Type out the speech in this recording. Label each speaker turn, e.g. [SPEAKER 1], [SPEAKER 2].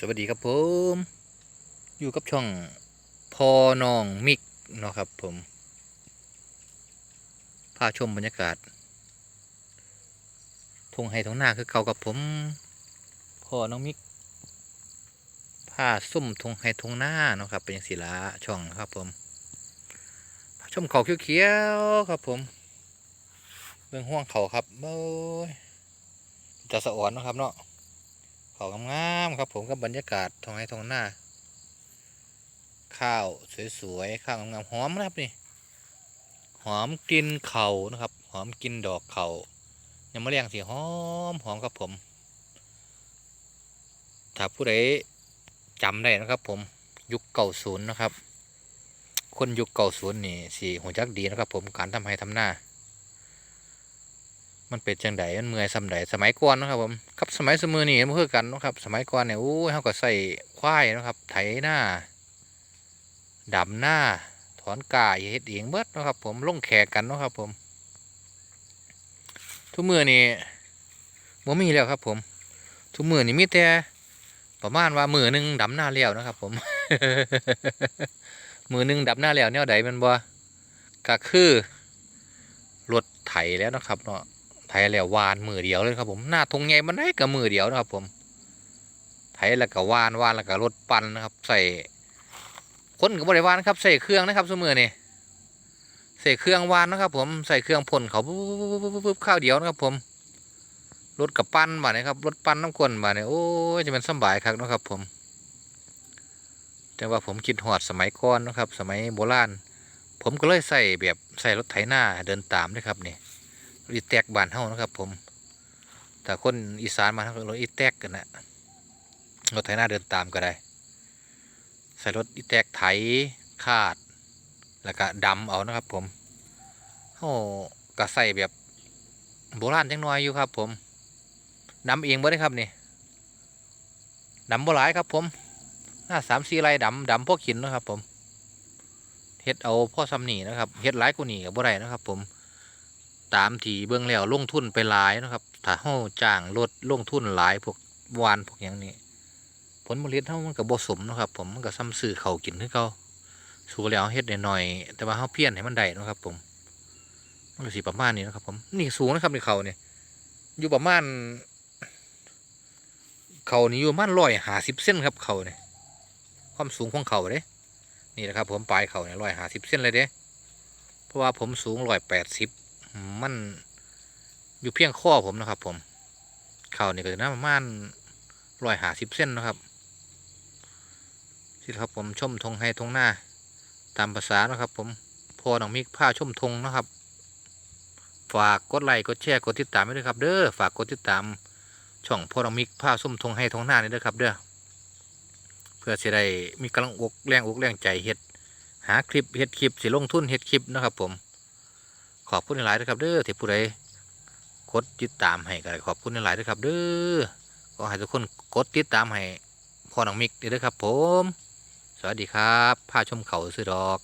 [SPEAKER 1] สวัสดีครับผม อยู่กับช่องพอนองมิกเนาะครับผมพาชมบรรยากาศทงไห้ทงหน้าคือเก่ากับผม พอน้องมิกพาส้มทงไห้ทงหน้าเนาะครับ เป็นอย่างศิลาช่องครับผมพาชมเขาเขียวๆครับผมเบื้องห่วงเขาครับเบ้ยจะสะอ่อนนะครับเนาะ เขางามๆครับผมกับบรรยากาศท้องไร่ท้องหน้า ข้าวสวยๆข้าวงามๆหอมนะครับนี่หอมกลินเขานะครับ หอมกลินดอกเขายังมาเรียงสีหอมหอมครับผม ถ้าผู้ใดจำได้นะครับ ผมยุคเก่าศูนย์นะครับ คนยุคเก่าศูนย์นี่สีหัวจักดีนะครับ ผมการทำให้ทำหน้า มันเป็นจังไดมันเมื่อยสำใดสมัยก่อนนะครับผมกับสมัยสมือนี่มันคือกันนะครับ สมัยก่อนเนี่ยโอ้ยเขาก็ใส่ควายนะครับ ไถหน้าดำหน้าถอนกายเฮ็ดเองเบิดนะครับ ผมลงแขกกันนะครับ ผม ทุกมือนี่บ่มีแล้วครับ ผม ทุกมือนี่มีแต่ประมาณว่ามือหนึงดำหน้าแล้วนะครับ ผม มือหนึงดำหน้าแล้วแนวใดมันบ่ก็คือรถไถแล้วนะครับเนาะ ไถแล้ววานมือเดียวเลยครับผมหน้าทงใหญ่มันได้กับมือเดียวนะครับ ผมไถแล้วก็วานวานแล้วก็รถปั่นนะครับ ใส่คนกับบริวารครับใส่เครื่องนะครับสมือนี่ใส่เครื่องวานนะครับ ผมใส่เครื่องพ่นเขาปุ๊บปุ๊บปุ๊บปุ๊บปุ๊บข้าวเดียวนะครับ ผมรถกับปั้นบ่าเนี่ยครับรถปั้นน้ำกลนบ่าเนี่ยโอ้ยจะเป็นสบายครับนะครับ ผมแต่ว่าผมคิดหอดสมัยก่อนนะครับ สมัยโบราณผมก็เลยใส่แบบใส่รถไถนาเดินตามนะครับนี่รถ อีแตกบานเฮานะครับ ผมแต่คนอีสานมาทางรถอีแตกกันนะรถไถนาเดินตามก็ได้ ใส่รถอีแตกไถคาด แล้วก็ดำเอานะครับ ผมเฮาก็ใส่แบบโบราณจังน้อยอยู่ครับ ผมดำเองบ่ได้ครับนี่ดำบ่หลายครับ ผมหน้าสามสี่ไรดำดำพวกขินนะครับ ผมเฮ็ดเอาพ่อซ้ำหนีนะครับเฮ็ดหลายกว่านี่กับบ่ได้นะครับ ผม ตามทีเบื้องแล้วลงทุนไปหลายนะครับ ถ้าเฮาจ้างรถลงทุนหลายพวกวานพวกอย่างนี้ ผลผลิตเฮามันก็บ่สมนะครับ ผมมันก็ซ้ำซื้อเขากินคือเก่าสูแล้วเฮ็ดหน่อยๆแต่ว่าเฮาเพี้ยนให้มันได้นะครับผมมันก็สิประมาณนี้นะครับ ผมนี่สูงนะครับในเขาเนี่ยอยู่ประมาณเขานี่อยู่ประมาณ150เซนครับเขาเนี่ยความสูงของเขาเด้นี่แหละครับ ผมปลายเขาเนี่ย150เซนเลยเด้เพราะว่าผมสูง180 มันอยู่เพียงข้อผมนะครับผมเข่าเนี่ยก็จะน่าประมาณร้อยหาสิบเส้นนะครับที่ครับผมชมทงให้ทงหน้า ตามภาษานะครับ ผมพอหนองมิกผ้าชมทงนะครับ ฝากกดไลค์กดแชร์กดติดตามไว้ด้วยครับ เด้อฝากกดติดตามช่องพอหนองมิกผ้าส้มทงให้ทงหน้านี่ด้วยครับ เด้อเพื่อจะได้มีกำลังอกแรงอกแรงใจเฮ็ดหาคลิปเฮ็ดคลิปสิลงทุนเฮ็ดคลิปนะครับผม ขอบคุณหลายๆนะครับเด้อที่ผู้ใดกดติดตามให้กันขอบคุณหลายๆนะครับเด้อขอให้ทุกคนกดติดตามให้พ่อหนังมิกด้อครับผม สวัสดีครับผ้าชมเขาซื้อดอก